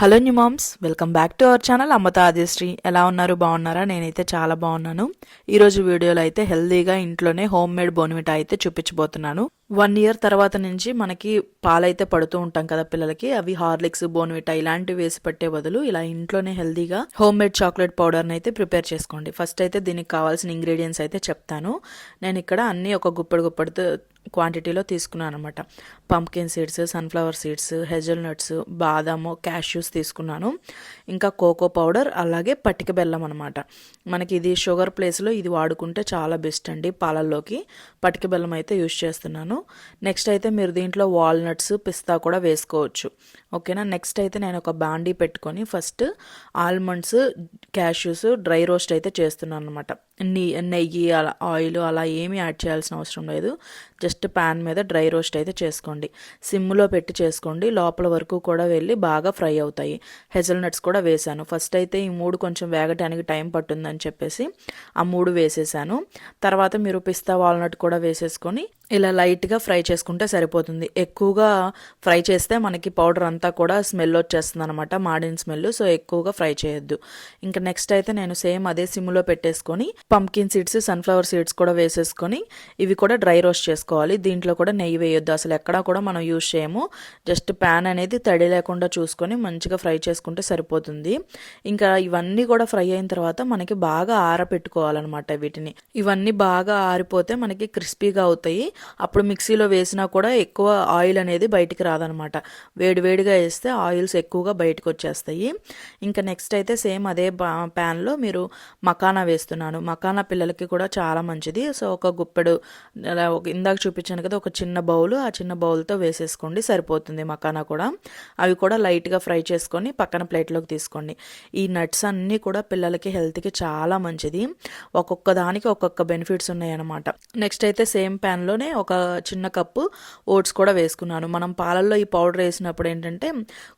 Hello new moms welcome back to our channel. అమ్మత Adishri ఎలా ఉన్నారు? బాగున్నారా? నేనైతే చాలా బాగున్నాను. ఈరోజు వీడియోలో అయితే హెల్దీగా ఇంట్లోనే హోమ్ మేడ్ బోన్విటా అయితే చూపించబోతున్నాను. వన్ ఇయర్ తర్వాత నుంచి మనకి పాలైతే పడుతూ ఉంటాం కదా పిల్లలకి. అవి హార్లిక్స్ బోన్విటా ఇలాంటివి వేసి పెట్టే బదులు ఇలా ఇంట్లోనే హెల్దీగా హోమ్ మేడ్ చాక్లెట్ పౌడర్ని అయితే ప్రిపేర్ చేసుకోండి. ఫస్ట్ అయితే దీనికి కావాల్సిన ఇంగ్రీడియంట్స్ అయితే చెప్తాను. నేను ఇక్కడ అన్ని ఒక గుప్పడి గుప్పడితో క్వాంటిటీలో తీసుకున్నాను అనమాట pumpkin seeds sunflower seeds hazel nuts బాదాము cashews తీసుకున్నాను. ఇంకా కోకో పౌడర్ అలాగే పట్టిక బెల్లం అనమాట మనకి ఇది షుగర్ ప్లేస్లో ఇది వాడుకుంటే చాలా బెస్ట్ అండి పాలల్లోకి. పట్టిక బెల్లం అయితే యూస్ చేస్తున్నాను. నెక్స్ట్ అయితే మీరు దీంట్లో వాల్నట్స్ పిస్తా కూడా వేసుకోవచ్చు. ఓకేనా నెక్స్ట్ అయితే నేను ఒక బాండీ పెట్టుకొని first almonds cashews dry roast అయితే చేస్తున్నాను అనమాట నెయ్యి అలా ఆయిల్ అలా ఏమీ యాడ్ చేయాల్సిన అవసరం లేదు. జస్ట్ ప్యాన్ మీద డ్రై రోస్ట్ అయితే చేసుకోండి. సిమ్లో పెట్టి చేసుకోండి. లోపల వరకు కూడా వెళ్ళి బాగా ఫ్రై అవుతాయి. హెజల్నట్స్ కూడా వేశాను ఫస్ట్ అయితే ఈ మూడు కొంచెం వేగటానికి టైం పట్టుందని చెప్పేసి ఆ మూడు వేసేసాను. తర్వాత మీరు పిస్తా వాల్నట్ కూడా వేసేసుకొని ఇలా లైట్గా ఫ్రై చేసుకుంటే సరిపోతుంది. ఎక్కువగా ఫ్రై చేస్తే మనకి పౌడర్ అంతా కూడా స్మెల్ వచ్చేస్తుంది అనమాట మాడిన స్మెల్. సో ఎక్కువగా ఫ్రై చేయొద్దు. ఇంకా నెక్స్ట్ అయితే నేను సేమ్ అదే సిమ్లో పెట్టేసుకొని పంకిన్ సీడ్స్ సన్ఫ్లవర్ సీడ్స్ కూడా వేసేసుకొని ఇవి కూడా డ్రై రోస్ట్ చేసుకోవాలి. దీంట్లో కూడా నెయ్యి వేయొద్దు. అసలు ఎక్కడా కూడా మనం యూజ్ చేయము. జస్ట్ ప్యాన్ అనేది తడి లేకుండా చూసుకొని మంచిగా ఫ్రై చేసుకుంటే సరిపోతుంది. ఇంకా ఇవన్నీ కూడా ఫ్రై అయిన తర్వాత మనకి బాగా ఆరపెట్టుకోవాలన్నమాట వీటిని. ఇవన్నీ బాగా ఆరిపోతే మనకి క్రిస్పీగా అవుతాయి. అప్పుడు మిక్సీలో వేసినా కూడా ఎక్కువ ఆయిల్ అనేది బయటికి రాదనమాట. వేడి వేడిగా వేస్తే ఆయిల్స్ ఎక్కువగా బయటకు వచ్చేస్తాయి. ఇంకా నెక్స్ట్ అయితే సేమ్ అదే ప్యాన్లో మీరు మకానా వేస్తున్నాను. మకానా పిల్లలకి కూడా చాలా మంచిది. సో ఒక గుప్పెడు అలా ఇందాక చూపించాను కదా ఒక చిన్న బౌల్ ఆ చిన్న బౌల్తో వేసేసుకోండి సరిపోతుంది మకానా కూడా. అవి కూడా లైట్గా ఫ్రై చేసుకొని పక్కన ప్లేట్లోకి తీసుకోండి. ఈ నట్స్ అన్నీ కూడా పిల్లలకి హెల్త్కి చాలా మంచిది. ఒక్కొక్క దానికి ఒక్కొక్క బెనిఫిట్స్ ఉన్నాయన్నమాట. నెక్స్ట్ అయితే సేమ్ ప్యాన్లోనే ఒక చిన్న కప్పు ఓట్స్ కూడా వేసుకున్నాను. మనం పాలల్లో ఈ పౌడర్ వేసినప్పుడు ఏంటంటే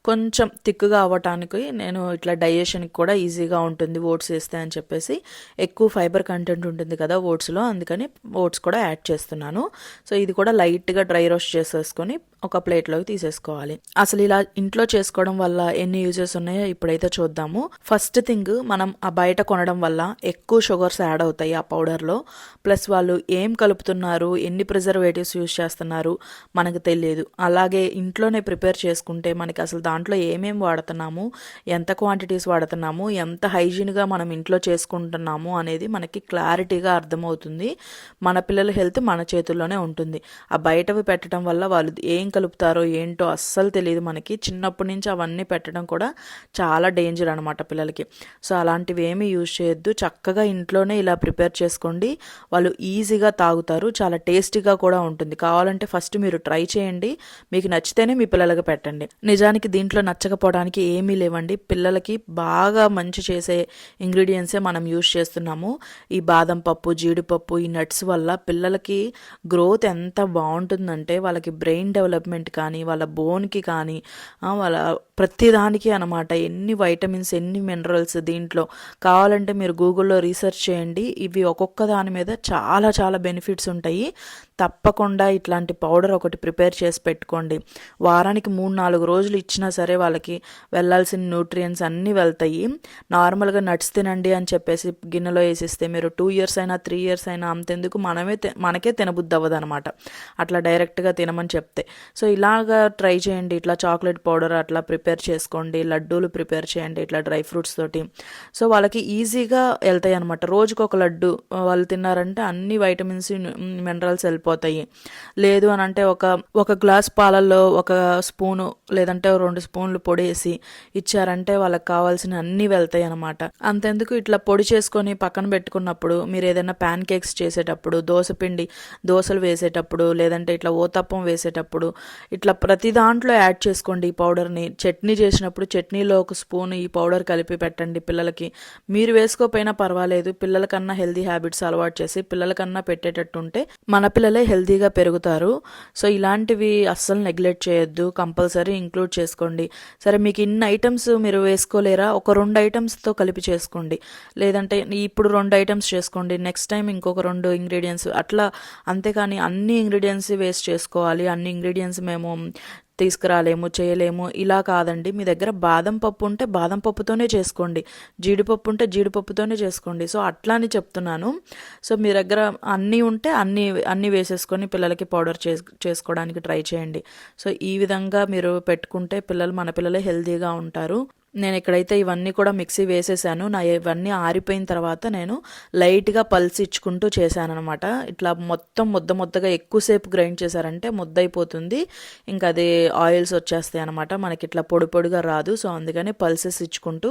కొంచెం థిక్గా అవ్వటానికి నేను ఇట్లా డైజెషన్కి కూడా ఈజీగా ఉంటుంది ఓట్స్ వేస్తే అని చెప్పేసి. ఎక్కువ ఫైబర్ కంటెంట్ ఉంటుంది కదా ఓట్స్లో అందుకని ఓట్స్ కూడా యాడ్ చేస్తున్నాను. సో ఇది కూడా లైట్గా డ్రై రోస్ట్ చేసేసుకొని ఒక ప్లేట్లోకి తీసేసుకోవాలి. అసలు ఇలా ఇంట్లో చేసుకోవడం వల్ల ఎన్ని యూజెస్ ఉన్నాయో ఇప్పుడైతే చూద్దాము. ఫస్ట్ థింగ్ మనం ఆ బయట కొనడం వల్ల ఎక్కువ షుగర్స్ యాడ్ అవుతాయి ఆ పౌడర్లో. ప్లస్ వాళ్ళు ఏం కలుపుతున్నారు ఎన్ని ప్రిజర్వేటివ్స్ యూజ్ చేస్తున్నారు. మనకు తెలియదు. అలాగే ఇంట్లోనే ప్రిపేర్ చేసుకుంటే మనకి అసలు దాంట్లో ఏమేమి వాడుతున్నాము? ఎంత క్వాంటిటీస్ వాడుతున్నాము? ఎంత హైజీన్గా మనం ఇంట్లో చేసుకుంటున్నాము? అనేది మనకి క్లారిటీగా అర్థమవుతుంది. మన పిల్లల హెల్త్ మన చేతుల్లోనే ఉంటుంది. ఆ బయటవి పెట్టడం వల్ల వాళ్ళు ఏం కలుపుతారో ఏంటో అస్సలు తెలియదు మనకి. చిన్నప్పటి నుంచి అవన్నీ పెట్టడం కూడా చాలా డేంజర్ అనమాట పిల్లలకి. సో అలాంటివి ఏమీ యూజ్ చేయొద్దు. చక్కగా ఇంట్లోనే ఇలా ప్రిపేర్ చేసుకోండి. వాళ్ళు ఈజీగా తాగుతారు. చాలా టేస్టీగా కూడా ఉంటుంది. కావాలంటే ఫస్ట్ మీరు ట్రై చేయండి. మీకు నచ్చితేనే మీ పిల్లలకి పెట్టండి. నిజానికి దీంట్లో నచ్చకపోవడానికి ఏమీ లేవండి. పిల్లలకి బాగా మంచి చేసే ఇంగ్రీడియంట్సే మనం యూజ్ చేస్తున్నాము. ఈ బాదం పప్పు జీడిపప్పు ఈ నట్స్ వల్ల పిల్లలకి గ్రోత్ ఎంత బాగుంటుందంటే వాళ్ళకి బ్రెయిన్ డెవలప్మెంట్ కానీ వాళ్ళ బోన్కి కానీ వాళ్ళ ప్రతిదానికి అనమాట ఎన్ని వైటమిన్స్ ఎన్ని మినరల్స్ దీంట్లో కావాలంటే మీరు గూగుల్లో రీసెర్చ్ చేయండి. ఇవి ఒక్కొక్క దాని మీద చాలా చాలా బెనిఫిట్స్ ఉంటాయి. తప్పకుండా ఇట్లాంటి పౌడర్ ఒకటి ప్రిపేర్ చేసి పెట్టుకోండి. వారానికి మూడు నాలుగు రోజులు ఇచ్చినా సరే వాళ్ళకి వెళ్ళాల్సిన న్యూట్రియన్స్ అన్నీ వెళ్తాయి. నార్మల్గా నట్స్ తినండి అని చెప్పేసి గిన్నెలో వేసిస్తే మీరు టూ ఇయర్స్ అయినా త్రీ ఇయర్స్ అయినా అంతెందుకు మనమే మనకే తినబుద్ధి అవ్వదు అనమాట అట్లా డైరెక్ట్గా తినమని చెప్తే. సో ఇలాగా ట్రై చేయండి. ఇట్లా చాక్లెట్ పౌడర్ అట్లా ప్రిపేర్ చేసుకోండి. లడ్డూలు ప్రిపేర్ చేయండి. ఇట్లా డ్రై ఫ్రూట్స్ తోటి. సో వాళ్ళకి ఈజీగా వెళ్తాయి అనమాట రోజుకు ఒక లడ్డు వాళ్ళు తిన్నారంటే అన్ని వైటమిన్స్ మినరల్స్ వెళ్ళిపోతాయి లేదు అని అంటే ఒక ఒక గ్లాస్ పాలల్లో ఒక స్పూను లేదంటే రెండు స్పూన్లు పొడి వేసి ఇచ్చారంటే వాళ్ళకి కావాల్సిన అన్ని వెళ్తాయి అనమాట అంతెందుకు ఇట్లా పొడి చేసుకొని పక్కన పెట్టుకున్నప్పుడు మీరు ఏదైనా ప్యాన్ కేక్స్ చేసేటప్పుడు దోశ పిండి దోశలు వేసేటప్పుడు లేదంటే ఇట్లా ఓతప్పం వేసేటప్పుడు ఇట్లా ప్రతి దాంట్లో యాడ్ చేసుకోండి ఈ పౌడర్ని. చట్నీ చేసినప్పుడు చట్నీలో ఒక స్పూన్ ఈ పౌడర్ కలిపి పెట్టండి పిల్లలకి. మీరు వేసుకోపోయినా పర్వాలేదు పిల్లలకన్నా హెల్దీ హ్యాబిట్స్ అలవాటు చేసి పిల్లలకన్నా పెట్టేటట్టు ఉంటే మన పిల్లలు హెల్దీగా పెరుగుతారు. సో ఇలాంటివి అస్సలు నెగ్లెక్ట్ చేయొద్దు. కంపల్సరీ ఇంక్లూడ్ చేసుకోండి. సరే మీకు ఇన్ని ఐటమ్స్ మీరు వేసుకోలేరా? ఒక రెండు ఐటమ్స్తో కలిపి చేసుకోండి. లేదంటే ఇప్పుడు రెండు ఐటమ్స్ చేసుకోండి. నెక్స్ట్ టైం ఇంకొక రెండు ఇంగ్రీడియంట్స్. అట్లా అంతేకాని అన్ని ఇంగ్రీడియంట్స్ వేస్ట్ చేసుకోవాలి. అన్ని ఇంగ్రీడియంట్స్ మేము తీసుకురాలేము చేయలేము. ఇలా కాదండి. మీ దగ్గర బాదం పప్పు ఉంటే బాదం పప్పుతోనే చేసుకోండి. జీడిపప్పు ఉంటే జీడిపప్పుతోనే చేసుకోండి. సో అట్లా అని చెప్తున్నాను. సో మీ దగ్గర అన్నీ ఉంటే అన్నీ అన్నీ వేసేసుకొని పిల్లలకి పౌడర్ చేసు చేసుకోవడానికి ట్రై చేయండి. సో ఈ విధంగా మీరు పెట్టుకుంటే పిల్లలు మన పిల్లలే హెల్తీగా ఉంటారు. నేను ఇక్కడైతే ఇవన్నీ కూడా మిక్సీ వేసేసాను నా ఇవన్నీ ఆరిపోయిన తర్వాత నేను లైట్గా పల్స్ ఇచ్చుకుంటూ చేశాను అనమాట ఇట్లా మొత్తం ముద్ద ముద్దగా ఎక్కువసేపు గ్రైండ్ చేశారంటే ముద్ద అయిపోతుంది ఇంకా అది ఆయిల్స్ వచ్చేస్తాయి అనమాట మనకి ఇట్లా పొడి పొడిగా రాదు. సో అందుకని పల్సెస్ ఇచ్చుకుంటూ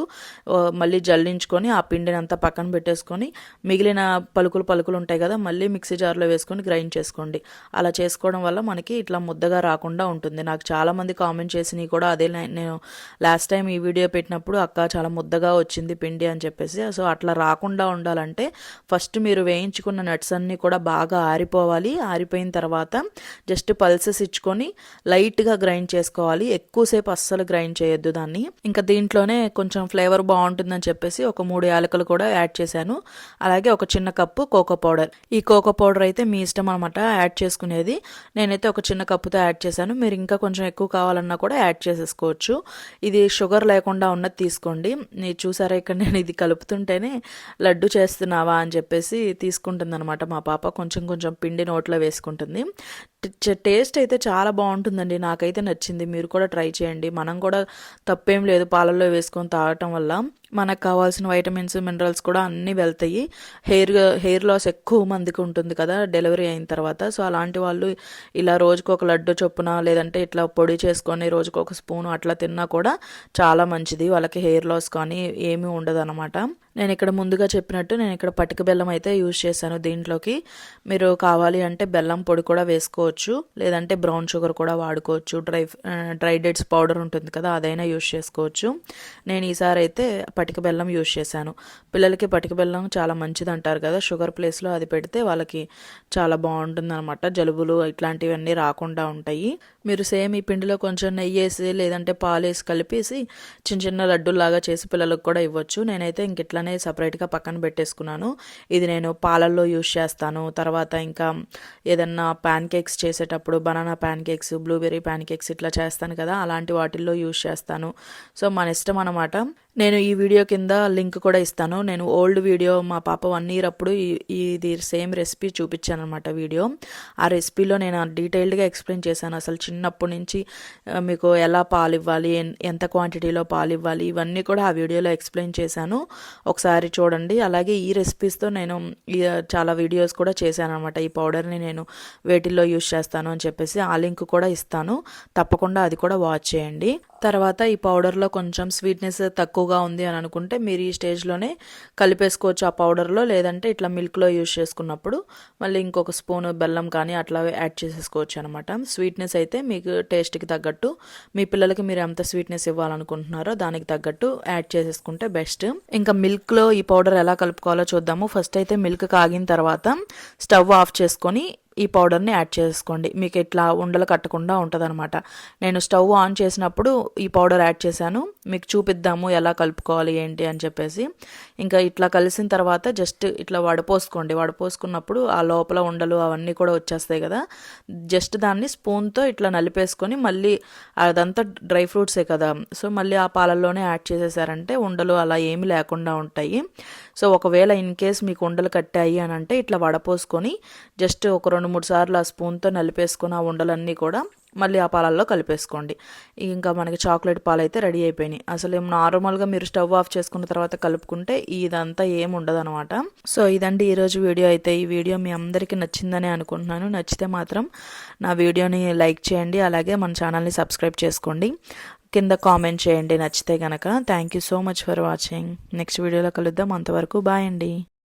మళ్ళీ జల్లించుకొని ఆ పిండిని అంతా పక్కన పెట్టేసుకొని మిగిలిన పలుకులు పలుకులు ఉంటాయి కదా మళ్ళీ మిక్సీ జార్లో వేసుకొని గ్రైండ్ చేసుకోండి. అలా చేసుకోవడం వల్ల మనకి ఇట్లా ముద్దగా రాకుండా ఉంటుంది. నాకు చాలామంది కామెంట్ చేసినవి కూడా అదే నేను లాస్ట్ టైం ఈ వీడియో పెట్టినప్పుడు అక్క చాలా ముద్దగా వచ్చింది పిండి అని చెప్పేసి. సో అట్లా రాకుండా ఉండాలంటే ఫస్ట్ మీరు వేయించుకున్న నట్స్ అన్నీ కూడా బాగా ఆరిపోవాలి. ఆరిపోయిన తర్వాత జస్ట్ పల్సెస్ ఇచ్చుకొని లైట్గా గ్రైండ్ చేసుకోవాలి. ఎక్కువసేపు అస్సలు గ్రైండ్ చేయొద్దు దాన్ని. ఇంకా దీంట్లోనే కొంచెం ఫ్లేవర్ బాగుంటుందని చెప్పేసి ఒక మూడు యాలకులు కూడా యాడ్ చేశాను. అలాగే ఒక చిన్న కప్పు కోకో పౌడర్ ఈ కోకో పౌడర్ అయితే మీ ఇష్టం అనమాట యాడ్ చేసుకునేది. నేనైతే ఒక చిన్న కప్పుతో యాడ్ చేశాను. మీరు ఇంకా కొంచెం ఎక్కువ కావాలన్నా కూడా యాడ్ చేసేసుకోవచ్చు. ఇది షుగర్ లేకుండా ఉన్నది తీసుకోండి. మీరు చూసారా ఇక్కడ నేను ఇది కలుపుతుంటేనే లడ్డు చేస్తున్నావా అని చెప్పేసి తీసుకుంటుంది అనమాట మా పాప కొంచెం కొంచెం పిండి నోట్లో వేసుకుంటుంది. టేస్ట్ అయితే చాలా బాగుంటుందండి. నాకైతే నచ్చింది. మీరు కూడా ట్రై చేయండి. మనం కూడా తప్పేం లేదు పాలల్లో వేసుకొని తాగటం వల్ల. మనకు కావాల్సిన వైటమిన్స్ మినరల్స్ కూడా అన్నీ వెళ్తాయి. హెయిర్ హెయిర్ లాస్ ఎక్కువ మందికి ఉంటుంది కదా డెలివరీ అయిన తర్వాత. సో అలాంటి వాళ్ళు ఇలా రోజుకు ఒక లడ్డు చొప్పున లేదంటే ఇట్లా పొడి చేసుకొని రోజుకు ఒక స్పూన్ అట్లా తిన్నా కూడా చాలా మంచిది. వాళ్ళకి హెయిర్ లాస్ కానీ ఏమీ ఉండదు అనమాట నేను ఇక్కడ ముందుగా చెప్పినట్టు నేను ఇక్కడ పటిక బెల్లం అయితే యూజ్ చేశాను దీంట్లోకి. మీరు కావాలి అంటే బెల్లం పొడి కూడా వేసుకోవచ్చు లేదంటే బ్రౌన్ షుగర్ కూడా వాడుకోవచ్చు. డ్రై డ్రై డేట్స్ పౌడర్ ఉంటుంది కదా అదైనా యూజ్ చేసుకోవచ్చు. నేను ఈసారి అయితే పటిక బెల్లం యూజ్ చేశాను. పిల్లలకి పటిక బెల్లం చాలా మంచిది అంటారు కదా షుగర్ ప్లేస్లో అది పెడితే వాళ్ళకి చాలా బాగుంటుంది అనమాట జలుబులు ఇట్లాంటివన్నీ రాకుండా ఉంటాయి. మీరు సేమ్ ఈ పిండిలో కొంచెం నెయ్యి వేసి లేదంటే పాలు వేసి కలిపేసి చిన్న చిన్న లడ్డూలాగా చేసి పిల్లలకు కూడా ఇవ్వచ్చు. నేనైతే ఇంక అనేది సపరేట్గా పక్కన పెట్టేసుకున్నాను. ఇది నేను పాలల్లో యూస్ చేస్తాను. తర్వాత ఇంకా ఏదన్నా ప్యాన్ కేక్స్ చేసేటప్పుడు banana pancakes blueberry pancakes ఇట్లా చేస్తాను కదా అలాంటి వాటిల్లో యూస్ చేస్తాను. సో మన ఇష్టం అనమాట నేను ఈ వీడియో కింద లింక్ కూడా ఇస్తాను. నేను ఓల్డ్ వీడియో మా పాప వన్ ఇయర్ అప్పుడు ఇది సేమ్ రెసిపీ చూపించాను అనమాట వీడియో. ఆ రెసిపీలో నేను డీటెయిల్డ్గా ఎక్స్ప్లెయిన్ చేశాను. అసలు చిన్నప్పటి నుంచి మీకు ఎలా పాలు ఇవ్వాలి ఎన్- ఎంత క్వాంటిటీలో పాలు ఇవ్వాలి ఇవన్నీ కూడా ఆ వీడియోలో ఎక్స్ప్లెయిన్ చేశాను. ఒకసారి చూడండి. అలాగే ఈ రెసిపీస్తో నేను చాలా వీడియోస్ కూడా చేశాను అనమాట ఈ పౌడర్ని నేను వేటిల్లో యూస్ చేస్తాను అని చెప్పేసి ఆ లింక్ కూడా ఇస్తాను. తప్పకుండా అది కూడా వాచ్ చేయండి. తర్వాత ఈ పౌడర్లో కొంచెం స్వీట్నెస్ తక్కువ ఎక్కువగా ఉంది అని అనుకుంటే మీరు ఈ స్టేజ్లోనే కలిపేసుకోవచ్చు ఆ పౌడర్లో లేదంటే ఇట్లా మిల్క్లో యూస్ చేసుకున్నప్పుడు మళ్ళీ ఇంకొక స్పూన్ బెల్లం కానీ అట్లా యాడ్ చేసేసుకోవచ్చు అనమాట స్వీట్నెస్ అయితే మీకు టేస్ట్కి తగ్గట్టు మీ పిల్లలకి మీరు ఎంత స్వీట్నెస్ ఇవ్వాలనుకుంటున్నారో దానికి తగ్గట్టు యాడ్ చేసేసుకుంటే బెస్ట్ ఇంకా మిల్క్లో ఈ పౌడర్ ఎలా కలుపుకోవాలో చూద్దాము. ఫస్ట్ అయితే మిల్క్ కాగిన తర్వాత స్టవ్ ఆఫ్ చేసుకొని ఈ పౌడర్ని యాడ్ చేసుకోండి. మీకు ఇట్లా ఉండలు కట్టకుండా ఉంటుందన్నమాట. నేను స్టవ్ ఆన్ చేసినప్పుడు ఈ పౌడర్ యాడ్ చేశాను. మీకు చూపిద్దాము ఎలా కలుపుకోవాలి ఏంటి అని చెప్పేసి. ఇంకా ఇట్లా కలిసిన తర్వాత జస్ట్ ఇట్లా వడపోసుకోండి వడపోసుకున్నప్పుడు ఆ లోపల ఉండలు అవన్నీ కూడా వచ్చేస్తాయి కదా. జస్ట్ దాన్ని స్పూన్తో ఇట్లా నలిపేసుకొని మళ్ళీ అదంతా డ్రై ఫ్రూట్సే కదా. సో మళ్ళీ ఆ పాలల్లోనే యాడ్ చేసేసారంటే ఉండలు అలా ఏమి లేకుండా ఉంటాయి. సో ఒకవేళ ఇన్ కేస్ మీకు ఉండలు కట్టాయి అని అంటే ఇట్లా వడపోసుకొని జస్ట్ ఒక రెండు మూడు సార్లు ఆ స్పూన్తో నలిపేసుకున్న ఆ ఉండలన్నీ కూడా మళ్ళీ ఆ పాలల్లో కలిపేసుకోండి. ఇంకా మనకి చాక్లెట్ పాలు అయితే రెడీ అయిపోయినాయి. అసలు ఏం నార్మల్గా మీరు స్టవ్ ఆఫ్ చేసుకున్న తర్వాత కలుపుకుంటే ఇదంతా ఏం ఉండదు సో ఇదండి ఈరోజు వీడియో అయితే. ఈ వీడియో మీ అందరికీ నచ్చిందని అనుకుంటున్నాను. నచ్చితే మాత్రం నా వీడియోని లైక్ చేయండి. అలాగే మన ఛానల్ని సబ్స్క్రైబ్ చేసుకోండి. కింద కామెంట్ చేయండి. నచ్చితే కనుక thank you so much for watching. Next వీడియోలో కలుద్దాం. అంతవరకు బాయ్ అండి.